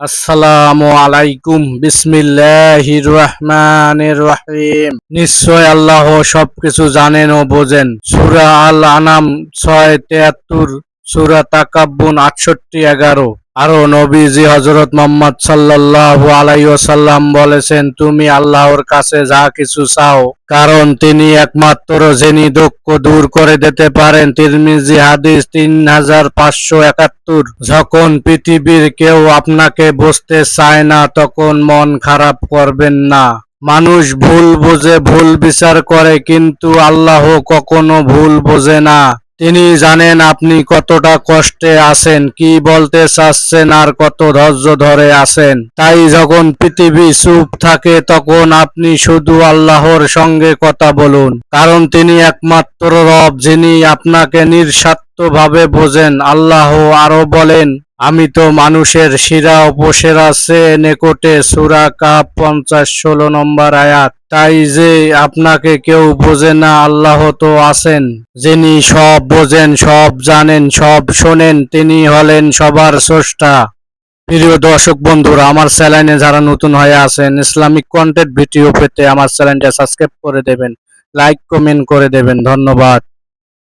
আসসালামু আলাইকুম। বিসমিল্লাহির রহমানির রহিম। নিশ্চয় আল্লাহ সবকিছু জানেন ও বোঝেন। সূরা আল আনাম ছয় তেয়াত্তর, সূরা তাকাব্বুন আটষট্টি এগারো। আরও নবীজি হজরত মোহাম্মদ সাল্লাল্লাহু আলাইহি ওয়াসাল্লাম বলেছেন, তুমি আল্লাহর কাছে যা কিছু চাও, কারণ তিনি একমাত্র যিনি দুঃখ দূর করে দিতে পারেন। তিরমিজি হাদিস তিন হাজার পাঁচশো একাত্তর। যখন পৃথিবীর কেউ আপনাকে বুঝতে চায় না, তখন মন খারাপ করবেন না। মানুষ ভুল বোঝে ভুল বিচার করে, কিন্তু আল্লাহ কখনো ভুল বোঝে না। তিনি জানেন আপনি কতটা কষ্টে আছেন, কি বলতে চাচ্ছেন আর কত ধৈর্য ধরে আছেন। তাই যখন পৃথিবী চুপ থাকে তখন আপনি শুধু আল্লাহর সঙ্গে কথা বলুন। কারণ তিনি একমাত্র রব যিনি আপনাকে নিঃস্বার্থভাবে বোঝেন। আল্লাহ আরও বলেন আমি তো মানুষের শিরা উপসেরা সে নিকটে সুরা কাপ পঞ্চাশ ষোলো নম্বর আয়াত। তাই যে আপনাকে কেউ বোঝে না, আল্লাহ তো আছেন। যিনি সব বোঝেন, সব জানেন, সব শোনেন, তিনি হলেন সবার স্রষ্টা। প্রিয় দর্শক বন্ধুরা, আমার চ্যানেলে যারা নতুন হয়ে আছেন, ইসলামিক কন্টেন্ট ভিডিও পেতে আমার চ্যানেলটা সাবস্ক্রাইব করে দেবেন লাইক কমেন্ট করে দেবেন। ধন্যবাদ।